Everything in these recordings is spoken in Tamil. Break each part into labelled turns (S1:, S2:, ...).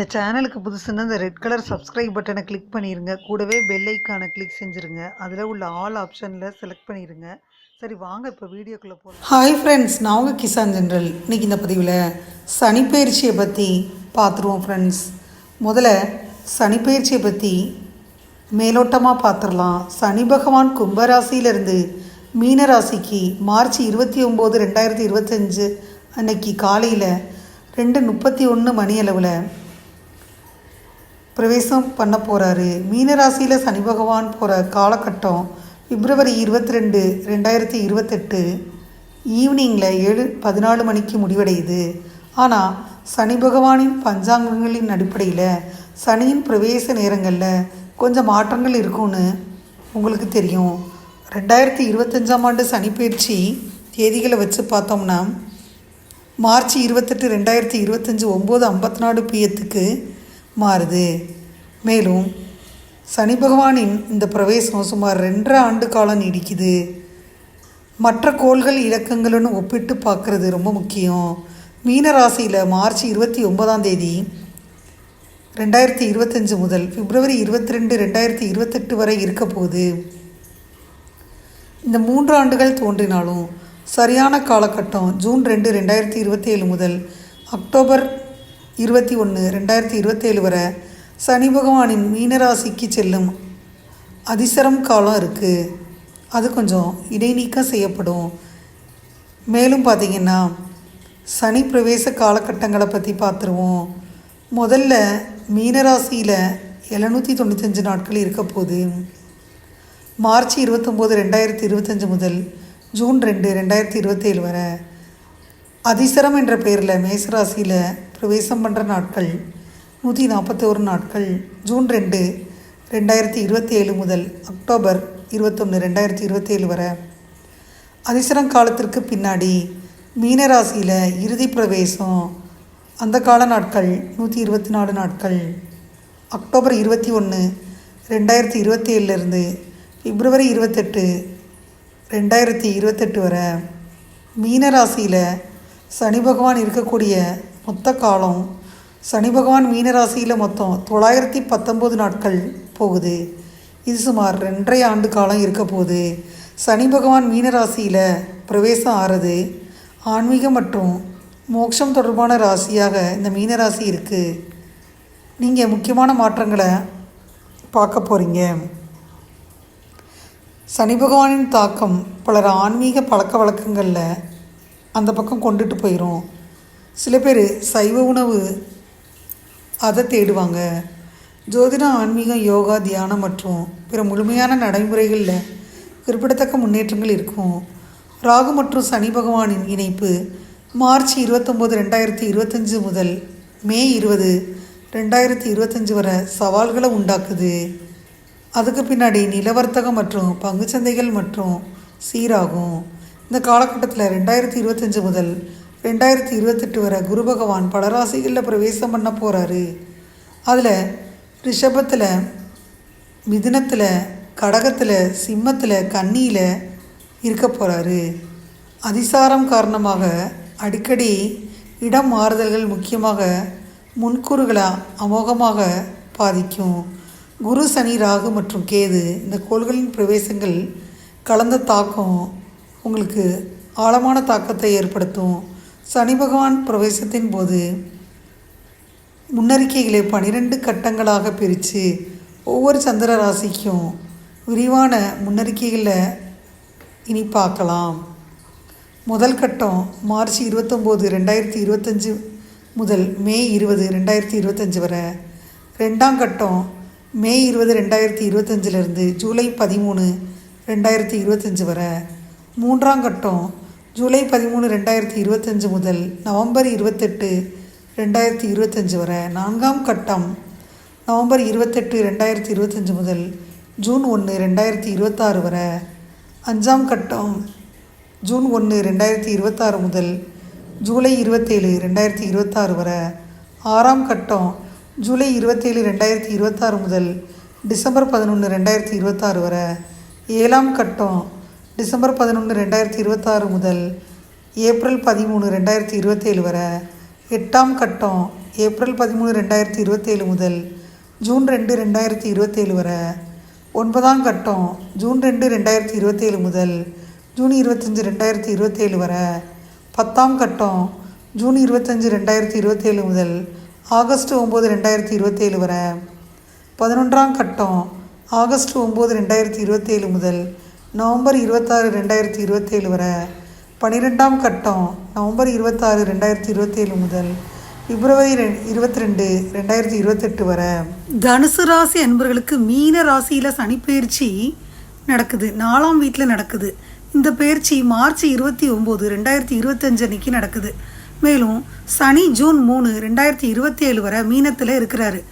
S1: இந்த சேனலுக்கு புதுசுன்னா இந்த ரெட் கலர் சப்ஸ்கிரைப் பட்டனை கிளிக் பண்ணிடுங்க கூடவே பெல் ஐக்கானை கிளிக் செஞ்சுருங்க. அதில் உள்ள ஆல் ஆப்ஷனில் செலக்ட் பண்ணிடுங்க சரி வாங்க இப்போ வீடியோக்குள்ளே போகலாம்
S2: ஹாய் ஃப்ரெண்ட்ஸ் நான் உங்கள் கிசான் ஜென்ரல். இன்றைக்கி இந்த பதிவில் சனிப்பெயர்ச்சியை பற்றி பார்த்துருவோம் ஃப்ரெண்ட்ஸ் முதல்ல சனிப்பயிற்சியை பற்றி மேலோட்டமாக பார்த்துடலாம். சனி பகவான் கும்பராசியிலிருந்து மீனராசிக்கு மார்ச் இருபத்தி ஒம்பது ரெண்டாயிரத்தி இருபத்தஞ்சு அன்னைக்கு காலையில் ரெண்டு முப்பத்தி ஒன்று மணி அளவில் பிரவேசம் பண்ண போகிறாரு மீனராசியில் சனி பகவான் போகிற காலகட்டம் பிப்ரவரி இருபத்தி ரெண்டு ரெண்டாயிரத்தி இருபத்தெட்டு ஈவினிங்கில் ஏழு பதினாலு மணிக்கு முடிவடையுது. ஆனால் சனி பகவானின் பஞ்சாங்கங்களின் அடிப்படையில் சனியின் பிரவேச நேரங்களில் கொஞ்சம் மாற்றங்கள் இருக்கும்னு உங்களுக்கு தெரியும். ரெண்டாயிரத்தி இருபத்தஞ்சாம் ஆண்டு சனிப்பயிற்சி தேதிகளை வச்சு பார்த்தோம்னா மார்ச் இருபத்தெட்டு ரெண்டாயிரத்தி இருபத்தஞ்சி ஒம்பது ஐம்பத்தி நாலு பிஎத்துக்கு மாறுது. மேலும் சனி பகவானின் இந்த பிரவேசம் சுமார் ரெண்டரை ஆண்டு காலம் நீடிக்குது. மற்ற கோள்கள் இலக்கங்களுடன் ஒப்பிட்டு பார்க்குறது ரொம்ப முக்கியம். மீன ராசியில் மார்ச் இருபத்தி ஒன்பதாம் தேதி ரெண்டாயிரத்தி இருபத்தஞ்சு முதல் பிப்ரவரி இருபத்தி ரெண்டு ரெண்டாயிரத்தி இருபத்தெட்டு வரை இருக்க போகுது. இந்த மூன்று ஆண்டுகள் தோன்றினாலும் சரியான காலகட்டம் ஜூன் ரெண்டு ரெண்டாயிரத்தி இருபத்தேழு முதல் அக்டோபர் இருபத்தி ஒன்று ரெண்டாயிரத்தி இருபத்தேழு வரை சனி பகவானின் மீனராசிக்கு செல்லும் அதிசரம் காலம் இருக்குது அது கொஞ்சம் இடைநீக்கம் செய்யப்படும். மேலும் பார்த்திங்கன்னா சனி பிரவேச காலகட்டங்களை பற்றி பார்த்துருவோம். முதல்ல மீனராசியில் எழுநூற்றி தொண்ணூத்தஞ்சு நாட்கள் இருக்க போது மார்ச் இருபத்தொம்போது ரெண்டாயிரத்தி இருபத்தஞ்சு முதல் ஜூன் ரெண்டு ரெண்டாயிரத்தி இருபத்தேழு வரை. அதிசரம் என்ற பெயரில் மேசராசியில் பிரவேசம் பண்ணுற நாட்கள் நூற்றி நாற்பத்தோரு நாட்கள் ஜூன் ரெண்டு ரெண்டாயிரத்தி இருபத்தி ஏழு முதல் அக்டோபர் இருபத்தொன்று ரெண்டாயிரத்தி இருபத்தேழு வரை. அதிசரம் காலத்திற்கு பின்னாடி மீனராசியில் இறுதி பிரவேசம் அந்த கால நாட்கள் நூற்றி இருபத்தி நாலு நாட்கள். அக்டோபர் இருபத்தி ஒன்று ரெண்டாயிரத்தி இருபத்தி ஏழுலேருந்து பிப்ரவரி இருபத்தெட்டு ரெண்டாயிரத்தி இருபத்தெட்டு வரை. மீனராசியில் சனி பகவான் இருக்கக்கூடிய மொத்த காலம் சனி பகவான் மீனராசியில் மொத்தம் தொள்ளாயிரத்தி பத்தொம்போது நாட்கள் போகுது. இது சுமார் ரெண்டரை ஆண்டு காலம் இருக்க போகுது. சனி பகவான் மீனராசியில் பிரவேசம் ஆறுது. ஆன்மீகம் மற்றும் மோட்சம் தொடர்பான ராசியாக இந்த மீனராசி இருக்குது நீங்கள் முக்கியமான மாற்றங்களை பார்க்க போகிறீங்க சனி பகவானின் தாக்கம் பலர் ஆன்மீக பழக்க வழக்கங்களில் அந்த பக்கம் கொண்டுட்டு போயிடும் சில பேர் சைவ உணவு அதை தேடுவாங்க. ஜோதிடம் ஆன்மீகம் யோகா தியானம் மற்றும் பிற முழுமையான நடைமுறைகளில் குறிப்பிடத்தக்க முன்னேற்றங்கள் இருக்கும். ராகு மற்றும் சனி பகவானின் இணைப்பு மார்ச் இருபத்தொம்போது ரெண்டாயிரத்தி இருபத்தஞ்சு முதல் மே இருபது ரெண்டாயிரத்தி இருபத்தஞ்சு வரை சவால்களை உண்டாக்குது. அதுக்கு பின்னாடி நிலவர்த்தகம் மற்றும் பங்குச்சந்தைகள் மற்றும் சீராகும். இந்த காலகட்டத்தில் ரெண்டாயிரத்தி இருபத்தஞ்சு முதல் ரெண்டாயிரத்தி இருபத்தெட்டு வரை குரு பகவான் பல ராசிகளில் பிரவேசம் பண்ண போகிறாரு அதில் ரிஷபத்தில் மிதுனத்தில் கடகத்தில் சிம்மத்தில் கன்னியில் இருக்க போகிறாரு அதிசாரம் காரணமாக அடிக்கடி இடம் மாறுதல்கள் முக்கியமாக முன்கூறுகளை அமோகமாக பாதிக்கும். குரு சனி ராகு மற்றும் கேது இந்த கோள்களின் பிரவேசங்கள் கலந்த தாக்கம் உங்களுக்கு ஆழமான தாக்கத்தை ஏற்படுத்தும். சனி பகவான் பிரவேசத்தின் போது முன்னறிக்கைகளை பனிரெண்டு கட்டங்களாக பிரித்து ஒவ்வொரு சந்திர ராசிக்கும் விரிவான முன்னறிக்கைகளை இனி பார்க்கலாம். முதல் கட்டம் மார்ச் இருபத்தொம்போது ரெண்டாயிரத்தி இருபத்தஞ்சு முதல் மே இருபது ரெண்டாயிரத்தி இருபத்தஞ்சி வரை. ரெண்டாம் கட்டம் மே இருபது ரெண்டாயிரத்தி இருபத்தஞ்சிலேருந்து ஜூலை பதிமூணு ரெண்டாயிரத்தி இருபத்தஞ்சி வரை. மூன்றாம் கட்டம் ஜூலை பதிமூணு ரெண்டாயிரத்தி இருபத்தஞ்சு முதல் நவம்பர் இருபத்தெட்டு ரெண்டாயிரத்தி இருபத்தஞ்சு வரை. நான்காம் கட்டம் நவம்பர் இருபத்தெட்டு ரெண்டாயிரத்தி இருபத்தஞ்சு முதல் ஜூன் ஒன்று ரெண்டாயிரத்தி இருபத்தாறு வரை. அஞ்சாம் கட்டம் ஜூன் ஒன்று ரெண்டாயிரத்தி இருபத்தாறு முதல் ஜூலை இருபத்தேழு ரெண்டாயிரத்தி இருபத்தாறு வரை. ஆறாம் கட்டம் ஜூலை இருபத்தேழு ரெண்டாயிரத்தி இருபத்தாறு முதல் டிசம்பர் பதினொன்று ரெண்டாயிரத்தி இருபத்தாறு வரை. ஏழாம் கட்டம் டிசம்பர் பதினொன்று ரெண்டாயிரத்தி இருபத்தாறு முதல் ஏப்ரல் பதிமூணு ரெண்டாயிரத்தி இருபத்தேழு வரை எட்டாம் கட்டம் ஏப்ரல் பதிமூணு ரெண்டாயிரத்தி இருபத்தேழு முதல் ஜூன் ரெண்டு ரெண்டாயிரத்தி இருபத்தேழு வரை. ஒன்பதாம் கட்டம் ஜூன் ரெண்டு ரெண்டாயிரத்தி இருபத்தேழு முதல் ஜூன் இருபத்தஞ்சி ரெண்டாயிரத்தி இருபத்தேழு வரை. பத்தாம் கட்டம் ஜூன் இருபத்தஞ்சி ரெண்டாயிரத்தி இருபத்தேழு முதல் ஆகஸ்ட் ஒம்பது ரெண்டாயிரத்தி இருபத்தேழு வரை. பதினொன்றாம் கட்டம் ஆகஸ்ட் ஒம்பது ரெண்டாயிரத்தி இருபத்தேழு முதல் நவம்பர் இருபத்தாறு ரெண்டாயிரத்தி இருபத்தேழு வரை பன்னிரெண்டாம் கட்டம் நவம்பர் இருபத்தாறு ரெண்டாயிரத்தி இருபத்தேழு முதல் பிப்ரவரி ரெ இருபத்தி ரெண்டு ரெண்டாயிரத்தி இருபத்தெட்டு வரை
S1: தனுசு ராசி அன்பர்களுக்கு மீன ராசியில் சனிப்பெயர்ச்சி நடக்குது. நாலாம் வீட்டில் நடக்குது. இந்த பயிற்சி மார்ச் இருபத்தி ஒம்பது ரெண்டாயிரத்தி இருபத்தஞ்சு அன்னைக்கு நடக்குது. மேலும் சனி ஜூன் மூணு ரெண்டாயிரத்தி இருபத்தி ஏழு வரை மீனத்தில் இருக்கிறாரு.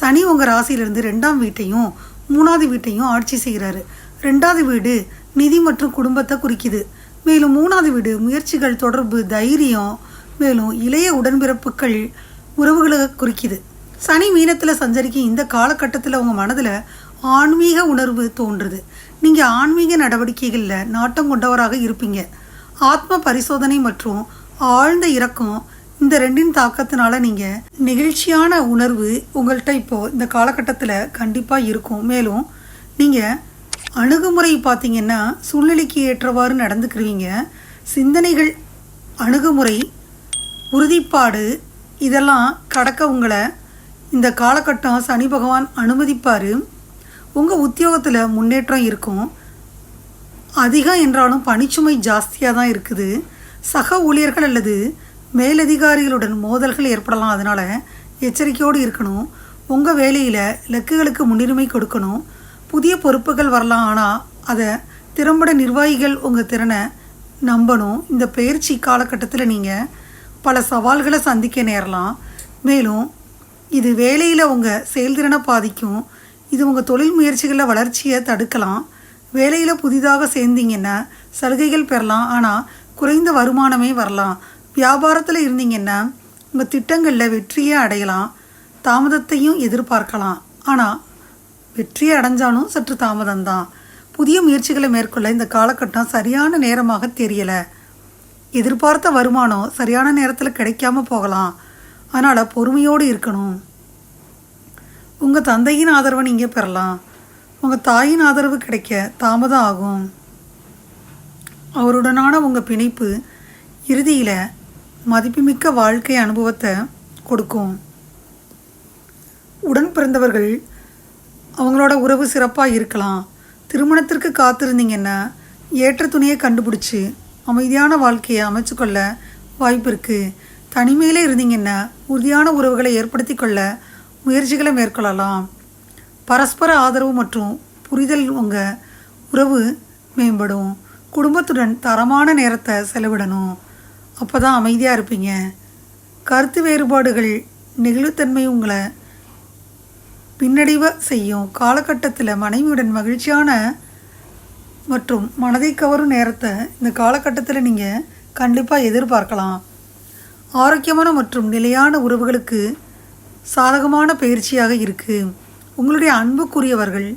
S1: சனி உங்கள் ராசியிலிருந்து ரெண்டாம் வீட்டையும் மூணாவது வீட்டையும் ஆட்சி செய்கிறாரு. ரெண்டாவது வீடு நிதி மற்றும் குடும்பத்தை குறிக்குது. மேலும் மூணாவது வீடு முயற்சிகள் தொடர்பு தைரியம் மேலும் இளைய உடன்பிறப்புகள் உறவுகளை குறிக்குது. சனி மீனத்தில் சஞ்சரிக்க இந்த காலகட்டத்தில் உங்கள் மனதில் ஆன்மீக உணர்வு தோன்றுது. நீங்கள் ஆன்மீக நடவடிக்கைகளில் நாட்டம் கொண்டவராக இருப்பீங்க. ஆத்ம பரிசோதனை மற்றும் ஆழ்ந்த இறக்கம் இந்த ரெண்டின் தாக்கத்தினால நீங்கள் நெகிழ்ச்சியான உணர்வு உங்கள்கிட்ட இப்போது இந்த காலகட்டத்தில் கண்டிப்பாக இருக்கும். மேலும் நீங்கள் அணுகுமுறை பார்த்தீங்கன்னா சூழ்நிலைக்கு ஏற்றவாறு நடந்துக்கிருவீங்க சிந்தனைகள் அணுகுமுறை உறுதிப்பாடு இதெல்லாம் கடக்க உங்களை இந்த காலகட்டம் சனி பகவான் அனுமதிப்பார். உங்கள் உத்தியோகத்தில் முன்னேற்றம் இருக்கும். அதிகம் என்றாலும் பணிச்சுமை ஜாஸ்தியாக தான் இருக்குது. சக ஊழியர்கள் அல்லது மேலதிகாரிகளுடன் மோதல்கள் ஏற்படலாம். அதனால் எச்சரிக்கையோடு இருக்கணும். உங்கள் வேலையில் லக்குகளுக்கு முன்னுரிமை கொடுக்கணும். புதிய பொறுப்புகள் வரலாம் ஆனால் அதை திறம்பட நிர்வாகிகள் உங்கள் திறனை நம்பணும். இந்த பயிற்சி காலகட்டத்தில் நீங்கள் பல சவால்களை சந்திக்க நேரலாம். மேலும் இது வேலையில் உங்கள் செயல்திறனை பாதிக்கும். இது உங்கள் தொழில் முயற்சிகளில் வளர்ச்சியை தடுக்கலாம். வேலையில் புதிதாக சேர்ந்தீங்கன்னா சலுகைகள் பெறலாம் ஆனால் குறைந்த வருமானமே வரலாம். வியாபாரத்தில் இருந்தீங்கன்னா உங்கள் திட்டங்களில் வெற்றியை அடையலாம். தாமதத்தையும் எதிர்பார்க்கலாம். ஆனால் வெற்றி அடைஞ்சாலும் சற்று தாமதம்தான். புதிய முயற்சிகளை மேற்கொள்ள இந்த காலகட்டம் சரியான நேரமாக தெரியலை. எதிர்பார்த்த வருமானம் சரியான நேரத்தில் கிடைக்காம போகலாம். அதனால் பொறுமையோடு இருக்கணும். உங்கள் தந்தையின் ஆதரவை நீங்கள் பெறலாம். உங்கள் தாயின் ஆதரவு கிடைக்க தாமதம் ஆகும். அவருடனான உங்கள் பிணைப்பு இறுதியில் மதிப்புமிக்க வாழ்க்கை அனுபவத்தை கொடுக்கும். உடன் பிறந்தவர்கள் அவங்களோட உறவு சிறப்பாக இருக்கலாம். திருமணத்திற்கு காத்திருந்தீங்கன்னா ஏற்ற துணையை கண்டுபிடிச்சி அமைதியான வாழ்க்கையை அமைச்சுக்கொள்ள வாய்ப்பு இருக்குது தனிமையில் இருந்தீங்கன்னா உறுதியான உறவுகளை ஏற்படுத்தி கொள்ள முயற்சிகளை மேற்கொள்ளலாம். பரஸ்பர ஆதரவு மற்றும் புரிதல் உங்கள் உறவு மேம்படும். குடும்பத்துடன் தரமான நேரத்தை செலவிடணும். அப்போ தான் அமைதியாக இருப்பீங்க. கருத்து வேறுபாடுகள் நெகிழ்வுத்தன்மை உங்களை பின்னடைவ செய்யும் காலகட்டத்தில் மனைவியுடன் மகிழ்ச்சியான மற்றும் மனதை கவரும் நேரத்தை இந்த காலகட்டத்தில் நீங்கள் கண்டிப்பாக எதிர்பார்க்கலாம். ஆரோக்கியமான மற்றும் நிலையான உறவுகளுக்கு சாதகமான பயிற்சியாக இருக்குது உங்களுடைய அன்புக்குரியவர்கள்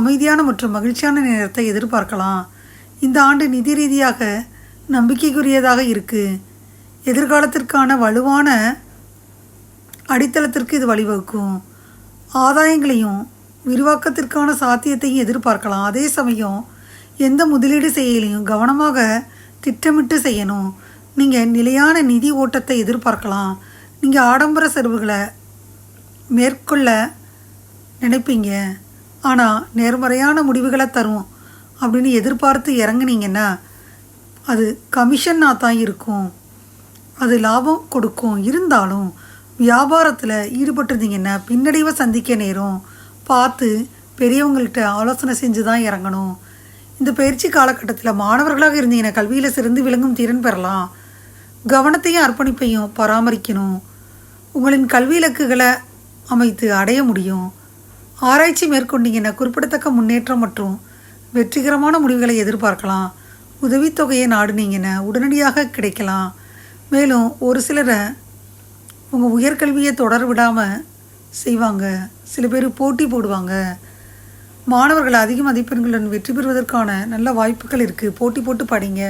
S1: அமைதியான மற்றும் மகிழ்ச்சியான நேரத்தை எதிர்பார்க்கலாம். இந்த ஆண்டு நிதி ரீதியாக நம்பிக்கைக்குரியதாக இருக்குது எதிர்காலத்திற்கான வலுவான அடித்தளத்திற்கு இது வழிவகுக்கும். ஆதாயங்களையும் விரிவாக்கத்திற்கான சாத்தியத்தையும் எதிர்பார்க்கலாம். அதே சமயம் எந்த முதலீடு செய்யலையும் கவனமாக திட்டமிட்டு செய்யணும். நீங்கள் நிலையான நிதி ஓட்டத்தை எதிர்பார்க்கலாம். நீங்கள் ஆடம்பர செலவுகளை மேற்கொள்ள நினைப்பீங்க. ஆனால் நேர்மறையான முடிவுகளை தரும் அப்படின்னு எதிர்பார்த்து இறங்குனீங்கன்னா அது கமிஷனாக தான் இருக்கும். அது லாபம் கொடுக்கும். இருந்தாலும் வியாபாரத்தில் ஈடுபட்டிருந்தீங்கன்னா பின்னடைவை சந்திக்க நேரும். பார்த்து பெரியவங்கள்ட்ட ஆலோசனை செஞ்சு தான் இறங்கணும். இந்த பயிற்சி காலகட்டத்தில் மாணவர்களாக இருந்தீங்கன்னா கல்வியில் சிறந்து விளங்கும் திறன் பெறலாம். கவனத்தையும் அர்ப்பணிப்பையும் பராமரிக்கணும். உங்களின் கல்வி இலக்குகளை அமைத்து அடைய முடியும். ஆராய்ச்சி மேற்கொண்டீங்கன்னா குறிப்பிடத்தக்க முன்னேற்றம் மற்றும் வெற்றிகரமான முடிவுகளை எதிர்பார்க்கலாம். உதவித்தொகையை நாடுனீங்கன்னா உடனடியாக கிடைக்கலாம். மேலும் ஒரு சிலரை உங்கள் உயர்கல்வியை தொடர் விடாமல் செய்வாங்க. சில பேர் போட்டி போடுவாங்க. மாணவர்கள் அதிக மதிப்பெண்களுடன் வெற்றி பெறுவதற்கான நல்ல வாய்ப்புகள் இருக்குது போட்டி போட்டு படிங்க.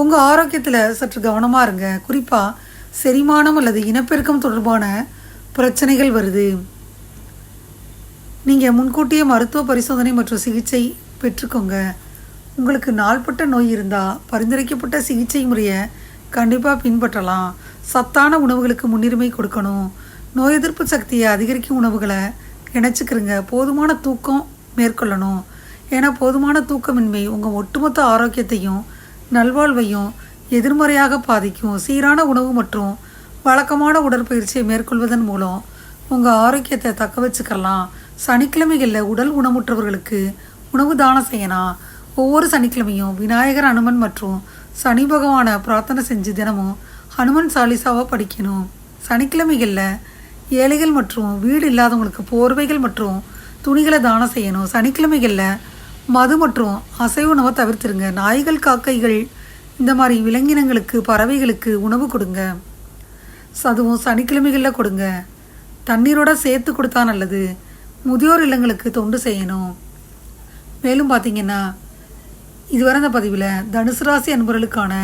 S1: உங்கள் ஆரோக்கியத்தில் சற்று கவனமாக இருங்க. குறிப்பாக செரிமானம் அல்லது இனப்பெருக்கம் தொடர்பான பிரச்சனைகள் வருது. நீங்கள் முன்கூட்டியே மருத்துவ பரிசோதனை மற்றும் சிகிச்சை பெற்றுக்கோங்க. உங்களுக்கு நாள்பட்ட நோய் இருந்தால் பரிந்துரைக்கப்பட்ட சிகிச்சை முறையை கண்டிப்பாக பின்பற்றலாம். சத்தான உணவுகளுக்கு முன்னுரிமை கொடுக்கணும். நோய் எதிர்ப்பு சக்தியை அதிகரிக்கும் உணவுகளை இணைச்சிக்கிறங்க போதுமான தூக்கம் மேற்கொள்ளணும். ஏன்னா போதுமான தூக்கமின்மை உங்கள் ஒட்டுமொத்த ஆரோக்கியத்தையும் நல்வாழ்வையும் எதிர்மறையாக பாதிக்கும். சீரான உணவு மற்றும் வழக்கமான உடற்பயிற்சியை மேற்கொள்வதன் மூலம் உங்கள் ஆரோக்கியத்தை தக்க வச்சுக்கலாம். சனிக்கிழமைகளில் உடல் உணமுற்றவர்களுக்கு உணவு தானம் செய்யலாம் ஒவ்வொரு சனிக்கிழமையும் விநாயகர் அனுமன் மற்றும் சனி பகவானை பிரார்த்தனை செஞ்சு தினமும் ஹனுமன் சாலிசாவை படிக்கணும். சனிக்கிழமைகளில் ஏழைகள் மற்றும் வீடு இல்லாதவங்களுக்கு போர்வைகள் மற்றும் துணிகளை தானம் செய்யணும். சனிக்கிழமைகளில் மது மற்றும் அசைவ உணவை தவிர்த்துருங்க. நாய்கள் காக்கைகள் இந்த மாதிரி விலங்கினங்களுக்கு பறவைகளுக்கு உணவு கொடுங்க. அதுவும் சனிக்கிழமைகளில் கொடுங்க. தண்ணீரோட சேர்த்து கொடுத்தா நல்லது. முதியோர் இல்லங்களுக்கு தொண்டு செய்யணும். மேலும் பார்த்தீங்கன்னா இதுவரை இந்த பதிவில் தனுசு ராசி அன்பர்களுக்கான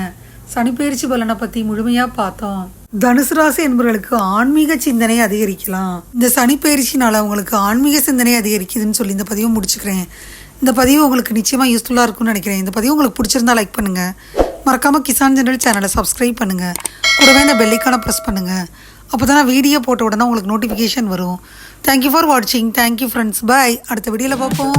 S1: சனிப்பெயர்ச்சி பலனை பற்றி முழுமையாக பார்த்தோம். தனுசு ராசி என்பவர்களுக்கு ஆன்மீக சிந்தனை அதிகரிக்கலாம். இந்த சனிப்பெயர்ச்சினால உங்களுக்கு ஆன்மீக சிந்தனை அதிகரிக்குதுன்னு சொல்லி இந்த பதிவை முடிச்சுக்கிறேன். இந்த பதிவு உங்களுக்கு நிச்சயமாக யூஸ்ஃபுல்லாக இருக்கும்னு நினைக்கிறேன். இந்த பதிவு உங்களுக்கு பிடிச்சிருந்தா லைக் பண்ணுங்கள் மறக்காமல் கிசான் ஜெனரல் சேனலை சப்ஸ்கிரைப் பண்ணுங்கள் கூடவே இந்த பெல்லைக்கான ப்ரெஸ் பண்ணுங்கள் அப்போ தான் வீடியோ போட்ட உடனே உங்களுக்கு நோட்டிஃபிகேஷன் வரும். தேங்க்யூ ஃபார் வாட்சிங் தேங்க்யூ ஃப்ரெண்ட்ஸ் பாய் அடுத்த வீடியோவில் பார்ப்போம்.